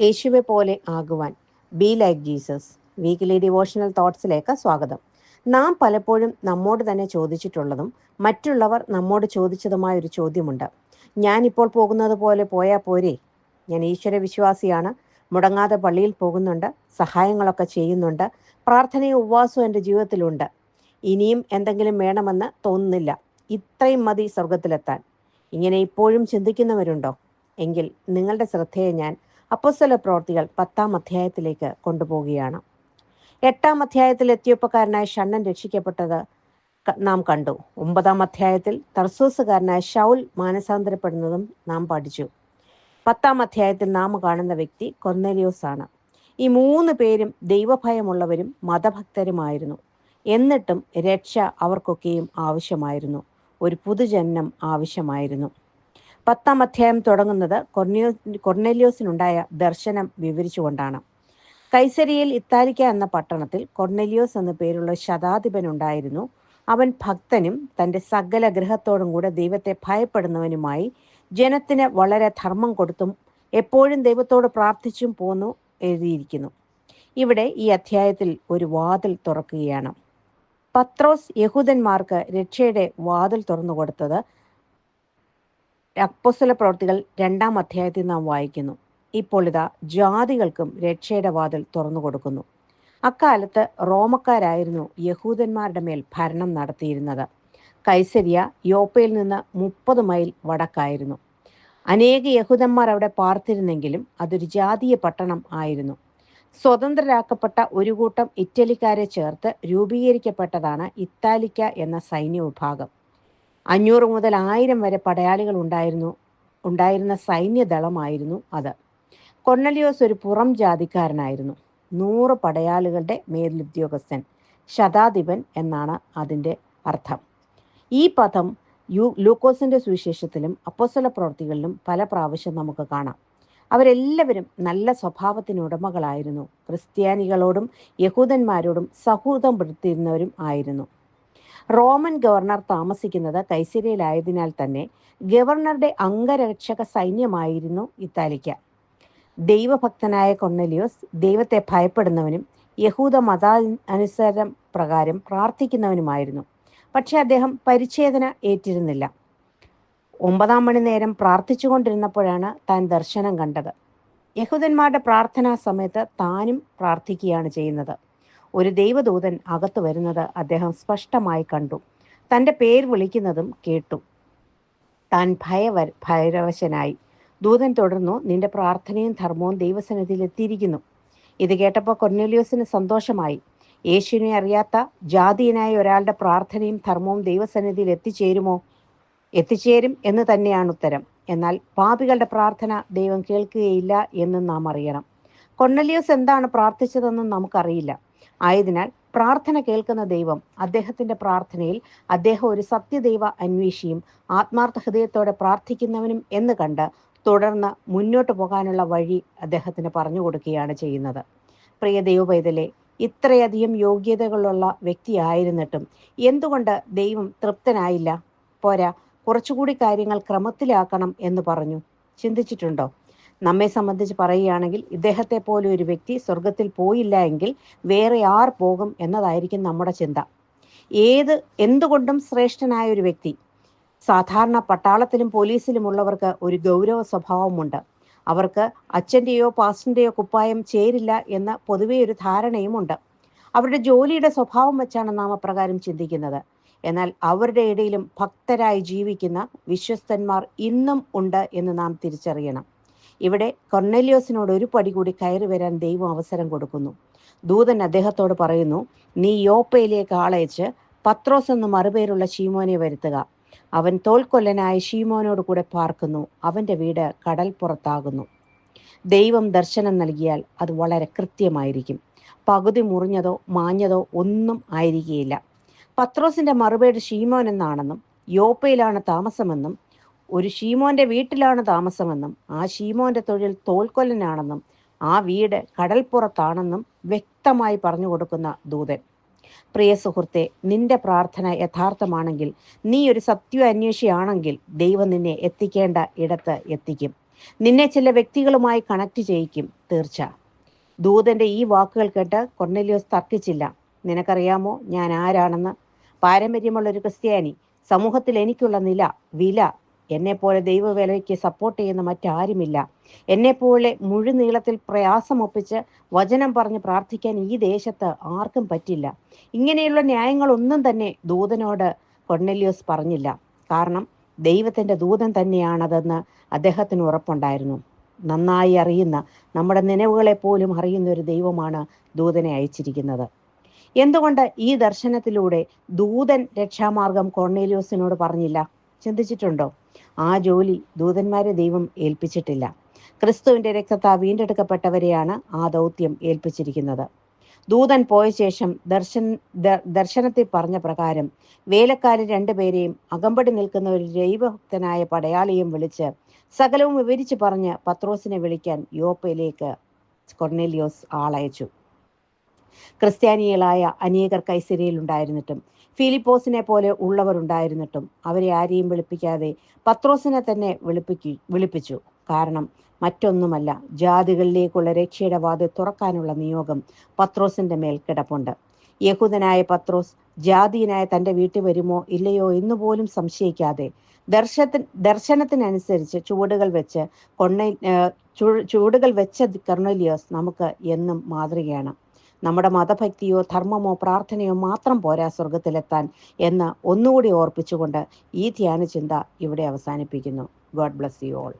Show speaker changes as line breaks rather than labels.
യേശുവെ പോലെ ആകുവാൻ. Be like Jesus weekly devotional തോട്ട്സിലേക്ക് സ്വാഗതം. നാം പലപ്പോഴും നമ്മോട് തന്നെ ചോദിച്ചിട്ടുള്ളതും മറ്റുള്ളവർ നമ്മോട് ചോദിച്ചതുമായ ഒരു ചോദ്യമുണ്ട്. ഞാനിപ്പോൾ പോകുന്നത് പോലെ പോയാൽ പോരെ? ഞാൻ ഈശ്വര വിശ്വാസിയാണ്. മുടങ്ങാതെ പള്ളിയിൽ പോകുന്നുണ്ട്. സഹായങ്ങളൊക്കെ ചെയ്യുന്നുണ്ട്. പ്രാർത്ഥനയും ഉപവാസവും എന്റെ ജീവിതത്തിലുണ്ട്. ഇനിയും എന്തെങ്കിലും വേണമെന്ന് തോന്നുന്നില്ല. ഇത്രയും മതി സ്വർഗത്തിലെത്താൻ ഇങ്ങനെ ഇപ്പോഴും ചിന്തിക്കുന്നവരുണ്ടോ? എങ്കിൽ നിങ്ങളുടെ ശ്രദ്ധയെ ഞാൻ അപ്പോസ്തല പ്രവർത്തികൾ പത്താം അധ്യായത്തിലേക്ക് കൊണ്ടുപോവുകയാണ്. എട്ടാം അധ്യായത്തിൽ എത്തിയപ്പക്കാരനായ ഷണ്ണൻ രക്ഷിക്കപ്പെട്ടത് നാം കണ്ടു. ഒമ്പതാം അധ്യായത്തിൽ തർസൂസുകാരനായ ഷൗൽ മാനസാന്തരപ്പെടുന്നതും നാം പഠിച്ചു. പത്താം അധ്യായത്തിൽ നാം കാണുന്ന വ്യക്തി കൊർന്നലിയോസ് ആണ് ഈ മൂന്ന് പേരും ദൈവഭയമുള്ളവരും മതഭക്തരുമായിരുന്നു. എന്നിട്ടും രക്ഷ അവർക്കൊക്കെയും ആവശ്യമായിരുന്നു. ഒരു പുതുജന്മം ആവശ്യമായിരുന്നു. പത്താം അധ്യായം തുടങ്ങുന്നത് കൊർണിയോ കൊർണേലിയോസിനുണ്ടായ ദർശനം വിവരിച്ചുകൊണ്ടാണ്. കൈസരിയിൽ ഇത്താലിക്ക എന്ന പട്ടണത്തിൽ കൊർനെലിയോസ് എന്ന പേരുള്ള ശതാധിപൻ ഉണ്ടായിരുന്നു അവൻ ഭക്തനും തന്റെ സകല ഗ്രഹത്തോടും കൂടെ ദൈവത്തെ ഭയപ്പെടുന്നവനുമായി ജനത്തിന് വളരെ ധർമ്മം കൊടുത്തും എപ്പോഴും ദൈവത്തോട് പ്രാർത്ഥിച്ചും പോന്നു എഴുതിയിരിക്കുന്നു. ഇവിടെ ഈ അധ്യായത്തിൽ ഒരു വാതിൽ തുറക്കുകയാണ്. പത്രോസ് യഹൂദന്മാർക്ക് രക്ഷയുടെ വാതിൽ തുറന്നു കൊടുത്തത് അപ്പോസ്തല പ്രവർത്തികൾ രണ്ടാം അധ്യായത്തിൽ നാം വായിക്കുന്നു. ഇപ്പോൾ ഇതാ ജാതികൾക്കും രക്ഷയുടെ വാതിൽ തുറന്നു കൊടുക്കുന്നു. അക്കാലത്ത് റോമക്കാരായിരുന്നു യഹൂദന്മാരുടെ മേൽ ഭരണം നടത്തിയിരുന്നത്. കൈസരിയ യോപ്പയിൽ നിന്ന് മുപ്പത് മൈൽ വടക്കായിരുന്നു. അനേക യഹൂദന്മാർ അവിടെ പാർത്തിരുന്നെങ്കിലും അതൊരു ജാതീയ പട്ടണം ആയിരുന്നു. സ്വതന്ത്രരാക്കപ്പെട്ട ഒരു കൂട്ടം ഇറ്റലിക്കാരെ ചേർത്ത് രൂപീകരിക്കപ്പെട്ടതാണ് ഇത്താലിക്ക എന്ന സൈന്യ വിഭാഗം അഞ്ഞൂറ് മുതൽ ആയിരം വരെ പടയാളികൾ ഉണ്ടായിരുന്നു ഉണ്ടായിരുന്ന സൈന്യദളമായിരുന്നു അത്. കൊർണലിയോസ് ഒരു പുറം ജാതിക്കാരനായിരുന്നു. നൂറ് പടയാളികളുടെ മേലുദ്യോഗസ്ഥൻ ശതാധിപൻ എന്നാണ് അതിന്റെ അർത്ഥം. ഈ പദം യു ലൂക്കോസിന്റെ സുവിശേഷത്തിലും അപ്പോസ്തല പ്രവർത്തികളിലും പല പ്രാവശ്യം നമുക്ക് കാണാം. അവരെല്ലാവരും നല്ല സ്വഭാവത്തിന് ഉടമകളായിരുന്നു. ക്രിസ്ത്യാനികളോടും യഹൂദന്മാരോടും സൗഹൃദം പെടുത്തിയിരുന്നവരും ആയിരുന്നു. റോമൻ ഗവർണർ താമസിക്കുന്നത് കൈസരിയിലായതിനാൽ തന്നെ ഗവർണറുടെ അംഗരക്ഷക സൈന്യമായിരുന്നു ഇത്താലിക്ക. ദൈവഭക്തനായ കൊന്നലിയോസ് ദൈവത്തെ ഭയപ്പെടുന്നവനും യഹൂദ മതാനുസരണം പ്രകാരം പ്രാർത്ഥിക്കുന്നവനുമായിരുന്നു. പക്ഷെ അദ്ദേഹം പരിച്ഛേദന ഏറ്റിരുന്നില്ല. ഒമ്പതാം മണി നേരം പ്രാർത്ഥിച്ചുകൊണ്ടിരുന്നപ്പോഴാണ് താൻ ദർശനം കണ്ടത്. യഹൂദന്മാരുടെ പ്രാർത്ഥനാ സമയത്ത് താനും പ്രാർത്ഥിക്കുകയാണ് ചെയ്യുന്നത്. ഒരു ദൈവദൂതൻ അകത്തു വരുന്നത് അദ്ദേഹം സ്പഷ്ടമായി കണ്ടു. തന്റെ പേര് വിളിക്കുന്നതും കേട്ടു. താൻ ഭയവ ഭയരവശനായി. ദൂതൻ തുടർന്നു നിന്റെ പ്രാർത്ഥനയും ധർമ്മവും ദൈവസന്നിധിയിൽ എത്തിയിരിക്കുന്നു. ഇത് കേട്ടപ്പോൾ കൊർണേലിയോസിന് സന്തോഷമായി. യേശുവിനെ അറിയാത്ത ജാതീയനായ ഒരാളുടെ പ്രാർത്ഥനയും ധർമ്മവും ദൈവസന്നിധിയിൽ എത്തിച്ചേരുമോ? എത്തിച്ചേരും എന്ന് തന്നെയാണ് ഉത്തരം. എന്നാൽ പാപികളുടെ പ്രാർത്ഥന ദൈവം കേൾക്കുകയില്ല എന്നും നാം അറിയണം. കൊർണലിയോസ് എന്താണ് പ്രാർത്ഥിച്ചതെന്നും നമുക്കറിയില്ല. ആയതിനാൽ പ്രാർത്ഥന കേൾക്കുന്ന ദൈവം അദ്ദേഹത്തിന്റെ പ്രാർത്ഥനയിൽ അദ്ദേഹം ഒരു സത്യദൈവ അന്വേഷിയും ആത്മാർത്ഥ ഹൃദയത്തോടെ പ്രാർത്ഥിക്കുന്നവനും എന്ന് കണ്ട് തുടർന്ന് മുന്നോട്ട് പോകാനുള്ള വഴി അദ്ദേഹത്തിന് പറഞ്ഞു കൊടുക്കുകയാണ് ചെയ്യുന്നത്. പ്രിയ ദൈവപൈതലെ ഇത്രയധികം യോഗ്യതകളുള്ള വ്യക്തിയായിരുന്നിട്ടും എന്തുകൊണ്ട് ദൈവം തൃപ്തനായില്ല? പോരാ കുറച്ചുകൂടി കാര്യങ്ങൾ ക്രമത്തിലാക്കണം എന്ന് പറഞ്ഞു. ചിന്തിച്ചിട്ടുണ്ടോ? നമ്മെ സംബന്ധിച്ച് പറയുകയാണെങ്കിൽ ഇദ്ദേഹത്തെ പോലെ ഒരു വ്യക്തി സ്വർഗത്തിൽ പോയില്ല എങ്കിൽ വേറെ ആർ പോകും എന്നതായിരിക്കും നമ്മുടെ ചിന്ത. ഏത് എന്തുകൊണ്ടും ശ്രേഷ്ഠനായ ഒരു വ്യക്തി സാധാരണ പട്ടാളത്തിലും പോലീസിലും ഉള്ളവർക്ക് ഒരു ഗൗരവ സ്വഭാവമുണ്ട്. അവർക്ക് അച്ഛന്റെയോ പാസ്റ്റിന്റെയോ കുപ്പായം ചേരില്ല എന്ന പൊതുവെ ഒരു ധാരണയുമുണ്ട് അവരുടെ ജോലിയുടെ സ്വഭാവം വെച്ചാണ് നാം അപ്രകാരം ചിന്തിക്കുന്നത്. എന്നാൽ അവരുടെ ഇടയിലും ഭക്തരായി ജീവിക്കുന്ന വിശ്വസ്തന്മാർ ഇന്നും ഉണ്ട് എന്ന് നാം തിരിച്ചറിയണം. ഇവിടെ കൊർനെലിയോസിനോട് ഒരു പടി കൂടി കയറി വരാൻ ദൈവം അവസരം കൊടുക്കുന്നു. ദൂതൻ അദ്ദേഹത്തോട് പറയുന്നു നീ യോപ്പയിലേക്ക് ആളയച്ച് പത്രോസ് എന്ന് മറുപേരുള്ള ഷീമോനെ വരുത്തുക. അവൻ തോൽക്കൊല്ലനായ ഷീമോനോട് കൂടെ പാർക്കുന്നു. അവന്റെ വീട് കടൽ പുറത്താകുന്നു ദൈവം ദർശനം നൽകിയാൽ അത് വളരെ കൃത്യമായിരിക്കും. പകുതി മുറിഞ്ഞതോ മാഞ്ഞതോ ഒന്നും ആയിരിക്കുകയില്ല പത്രോസിന്റെ മറുപേട് ഷീമോൻ എന്നാണെന്നും യോപ്പയിലാണ് താമസമെന്നും ഒരു ഷീമോന്റെ വീട്ടിലാണ് താമസമെന്നും ആ ഷീമോന്റെ തൊഴിൽ തോൽക്കൊല്ലനാണെന്നും ആ വീട് കടൽപ്പുറത്താണെന്നും വ്യക്തമായി പറഞ്ഞു കൊടുക്കുന്ന ദൂതൻ. പ്രിയ സുഹൃത്തെ നിന്റെ പ്രാർത്ഥന യഥാർത്ഥമാണെങ്കിൽ നീ ഒരു സത്യാന്വേഷിയാണെങ്കിൽ ദൈവം നിന്നെ എത്തിക്കേണ്ട ഇടത്ത് എത്തിക്കും. നിന്നെ ചില വ്യക്തികളുമായി കണക്ട് ചെയ്യിക്കും തീർച്ച. ദൂതന്റെ ഈ വാക്കുകൾ കേട്ട് കൊർണലിയോസ് തർക്കിച്ചില്ല. നിനക്കറിയാമോ ഞാൻ ആരാണെന്ന്? പാരമ്പര്യമുള്ള ഒരു ക്രിസ്ത്യാനി സമൂഹത്തിൽ എനിക്കുള്ള നില വില എന്നെപ്പോലെ ദൈവവേലയ്ക്ക് സപ്പോർട്ട് ചെയ്യുന്ന മറ്റാരുമില്ല. എന്നെപ്പോലെ മുഴുനീളത്തിൽ പ്രയാസമൊപ്പിച്ച് വചനം പറഞ്ഞ് പ്രാർത്ഥിക്കാൻ ഈ ദേശത്ത് ആർക്കും പറ്റില്ല. ഇങ്ങനെയുള്ള ന്യായങ്ങളൊന്നും തന്നെ ദൂതനോട് കൊർണലിയോസ് പറഞ്ഞില്ല. കാരണം ദൈവത്തിന്റെ ദൂതൻ തന്നെയാണതെന്ന് അദ്ദേഹത്തിന് ഉറപ്പുണ്ടായിരുന്നു. നന്നായി അറിയുന്ന നമ്മുടെ നിലവുകളെ പോലും അറിയുന്ന ഒരു ദൈവമാണ് ദൂതനെ അയച്ചിരിക്കുന്നത്. എന്തുകൊണ്ട് ഈ ദർശനത്തിലൂടെ ദൂതൻ രക്ഷാമാർഗം കൊർണേലിയോസിനോട് പറഞ്ഞില്ല? ചിന്തിച്ചിട്ടുണ്ടോ? ആ ജോലി ദൂതന്മാരെ ദൈവം ഏൽപ്പിച്ചിട്ടില്ല. ക്രിസ്തുവിന്റെ രക്തത്താ വീണ്ടെടുക്കപ്പെട്ടവരെയാണ് ആ ദൗത്യം ഏൽപ്പിച്ചിരിക്കുന്നത്. ദൂതൻ പോയ ശേഷം ദർശൻ ദർശനത്തെ ദർശനത്തിൽ പറഞ്ഞ പ്രകാരം വേലക്കാരൻ രണ്ടുപേരെയും അകമ്പടി നിൽക്കുന്ന ഒരു ദൈവഭക്തനായ പടയാളിയും വിളിച്ച് സകലവും വിവരിച്ചു പറഞ്ഞ് പത്രോസിനെ വിളിക്കാൻ യോപ്പയിലേക്ക് കൊർണേലിയോസ് ആളയച്ചു. ക്രിസ്ത്യാനികളായ അനേകർ കൈസരിയിൽ ഉണ്ടായിരുന്നിട്ടും ഫിലിപ്പോസിനെ പോലെ ഉള്ളവർ ഉണ്ടായിരുന്നിട്ടും അവരെ ആരെയും വിളിപ്പിക്കാതെ പത്രോസിനെ തന്നെ വിളിപ്പിക്കു വിളിപ്പിച്ചു. കാരണം മറ്റൊന്നുമല്ല ജാതികളിലേക്കുള്ള രക്ഷയുടെ വാതിൽ തുറക്കാനുള്ള നിയോഗം പത്രോസിന്റെ മേൽ കിടപ്പുണ്ട്. യഹൂദനായ പത്രോസ് ജാതിയനായ തന്റെ വീട്ടിൽ വരുമോ ഇല്ലയോ എന്ന് പോലും സംശയിക്കാതെ ദർശനത്തിന് ദർശനത്തിനനുസരിച്ച് ചുവടുകൾ വെച്ച് കൊണ്ണ ചുവടുകൾ വെച്ച കർണലിയോസ് നമുക്ക് എന്നും മാതൃകയാണ്. നമ്മുടെ മതഭക്തിയോ ധർമ്മമോ പ്രാർത്ഥനയോ മാത്രം പോരാ സ്വർഗത്തിലെത്താൻ എന്ന് ഒന്നുകൂടി ഓർപ്പിച്ചുകൊണ്ട് ഈ ധ്യാന ചിന്ത ഇവിടെ അവസാനിപ്പിക്കുന്നു. God bless you all